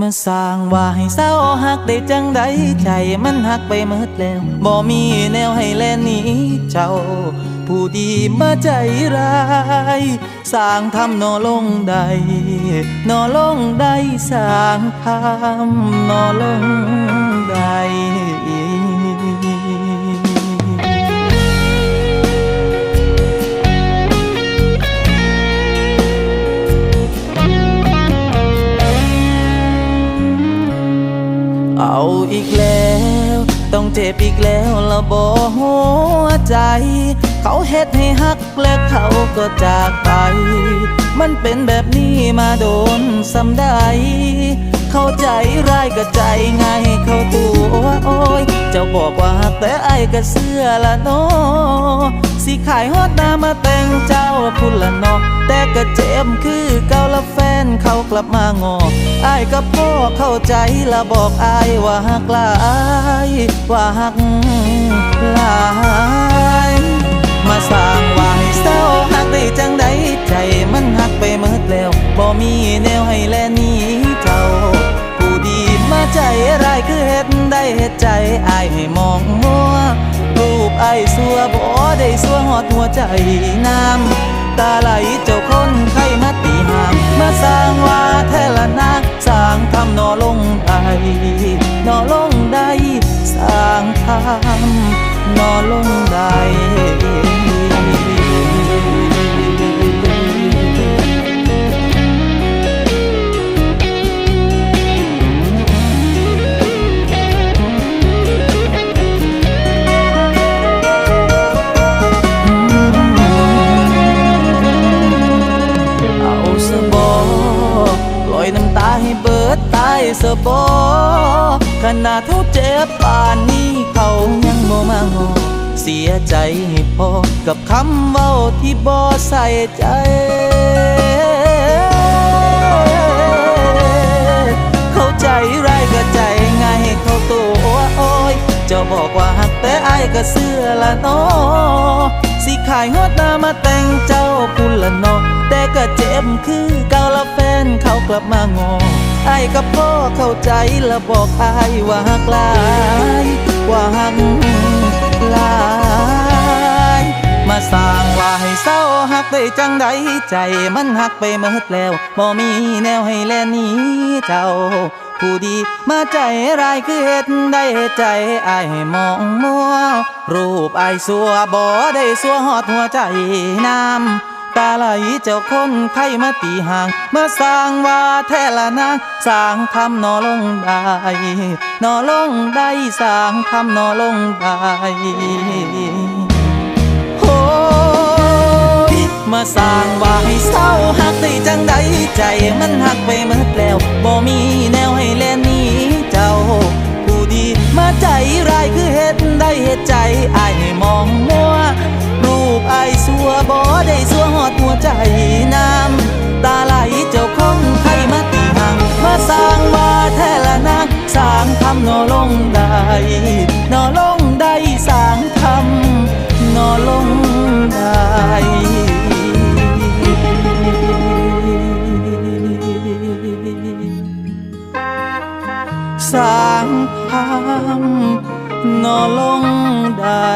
มาสร้างว่าให้เศร้าหักได้จังใดใจมันหักไปเมดแล้วบ่มีแนวให้แลนหนี้เจ้า ผู้ดีมาใจร้ายสร้างทำนอลงใดนอลงใดสร้างทำนอลงใด เอาอีกแล้ว ต้องเจ็บอีกแล้วละบ่หัวใจ เขาเฮ็ดให้ฮักและเขาก็จากไป มันเป็นแบบนี้มาโดนสำได้เข้าใจร้ายก็ใจง่ายเข้าตัวโอ้ย เจ้าบอกว่าฮักแต่ไอ้ก็เสื้อละเนาะสิขายฮอดหน้ามาแต่งเจ้าพุ่นละเนาะแต่ก็เจ็บคือ กลับมางอไอ้ายกับพ่อเข้าใจละบอกไอ้ายว่าฮักลายว่าฮักลายมาสร้างว่าให้เศร้าหักได้จังใดใจมันหักไปเมิดแล้วบ่มีแนวให้แลนี้เจ้า ผู้ดีมาใจร้ายคือเฮ็ดได้เฮ็ดใจอายให้มองมัวรูปไอ้ายสัวบ่ได้สัวหอดหัวใจน้ำตาไหลเจ้าคนไข้มาตีำนอลงได้เอาสบอปล่อยน้ำตาให้เบ ดตายสบอขนาดเท่าเจ็บป่านนี้เขายังบ่มางอเสียใจให้พอกับคำเว้าที่บ่ใส่ใจเข้าใจไรก็ใจง่ายให้เขาตัวโอ้ยเจ้าบอกว่าหักแต่อายก็เสื้อละนาะสิขายฮอดหน้ามาแต่งเจ้าพุ่นละนาะแต่ก็เจ็บคือเก่าละแฟ เขากลับมางอไอ้กับพ่อเข้าใจและบอกอายว่าหักลายว่าหักลาย มาสร้างว่าให้เศร้าหักได้จังใดใจมันหักไปเมิดแล้วบ่มีแนวให้แลนี้เจ้า ผู้ดีมาใจร้ายคือเฮ็ดได้ใจอายให้มองมัว รูปไอายสัวบ่ได้สัวหอดหัวใจน้ำ ตาไหลเจ้าคนไข้มาตีห่าง เมาสร้างว่าแท้ละนางสร้างทำนอลงได้นอลงได้สร้างทำนอลงได้โอ้ยมาสร้างว่าให้เศร้าหักได้จังใดใจมันหักไปหมดแล้วบ่มีแนวให้แลหนี้เจ้าผู้ดีมาใจร้ายคือเฮ็ดได้เฮ็ดใจอายให้มองมัว รูปอายสัวบ่ได้สัวหอดหัวใจน้ำตาไหลเจ้าคงไข้มาตีห่างมาสร้างว่าแท้ละนักสร้างทำนอลงได้นอลงได้สร้างทำนอลงได้สร้างทำนอลงได้